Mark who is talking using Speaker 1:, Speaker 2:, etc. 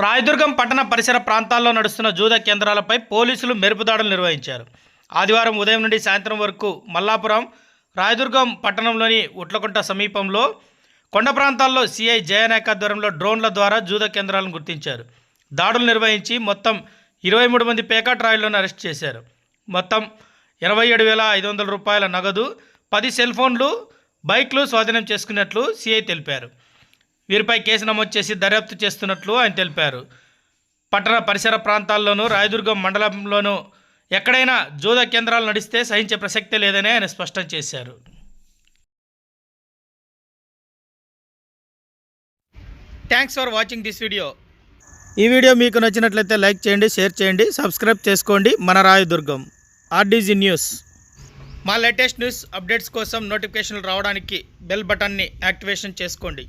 Speaker 1: రాయదుర్గం పట్టణ పరిసర ప్రాంతాల్లో నడుస్తున్న జూద కేంద్రాలపై పోలీసులు మెరుపుదాడులు నిర్వహించారు. ఆదివారం ఉదయం నుండి సాయంత్రం వరకు మల్లాపురం రాయదుర్గం పట్టణంలోని ఉట్లకుంట సమీపంలో కొండ ప్రాంతాల్లో సిఐ జయనాయక్ ఆధ్వర్యంలో డ్రోన్ల ద్వారా జూద కేంద్రాలను గుర్తించారు. దాడులు నిర్వహించి మొత్తం ఇరవై మూడు మంది పేకాట్ రాయులను అరెస్ట్ చేశారు. మొత్తం ఇరవై ఏడు వేల ఐదు వందల రూపాయల నగదు పది సెల్ ఫోన్లు బైక్లు స్వాధీనం చేసుకున్నట్లు సిఐ తెలిపారు. వీరిపై కేసు నమోదు చేసి దర్యాప్తు చేస్తున్నట్లు ఆయన తెలిపారు. పట్టణ పరిసర ప్రాంతాల్లోనూ రాయదుర్గం మండలంలోనూ ఎక్కడైనా జూద కేంద్రాలు నడిస్తే సహించే ప్రసక్తే లేదని ఆయన స్పష్టం చేశారు. Thanks for watching this video ఈ వీడియో మీకు నచ్చినట్లయితే లైక్ చేయండి షేర్ చేయండి సబ్స్క్రైబ్ చేసుకోండి. మన రాయదుర్గం ఆర్డీజీ న్యూస్. మా లేటెస్ట్ న్యూస్ అప్డేట్స్ కోసం నోటిఫికేషన్లు రావడానికి బెల్ బటన్ని యాక్టివేషన్ చేసుకోండి.